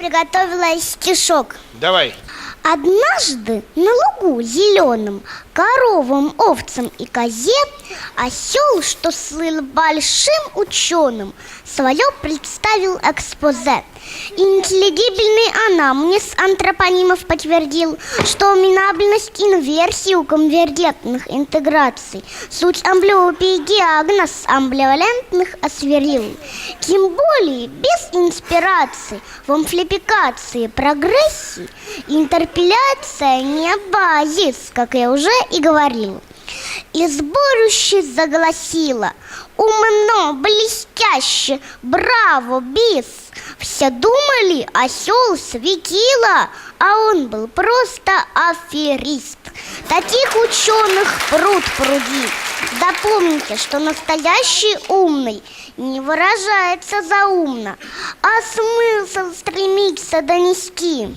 приготовила стишок. Давай. Однажды на лугу зеленом коровам, овцам и козе Осел, что слыл большим ученым, свое представил экспозе. Интеллигибельный анамнез антропонимов подтвердил, что минабельность инверсии у конвергентных интеграций суть амблиопии диагноз амбливалентных осверил. Тем более без инспирации в амплификации прогрессии интерпеляция не базис, как я уже и говорил. И сборище заголосило Умно, блестяще, браво, бис. Все думали, осел светило А он был просто аферист. Таких ученых пруд пруди. Да помните, что настоящий умный Не выражается заумно А смысл стремится донести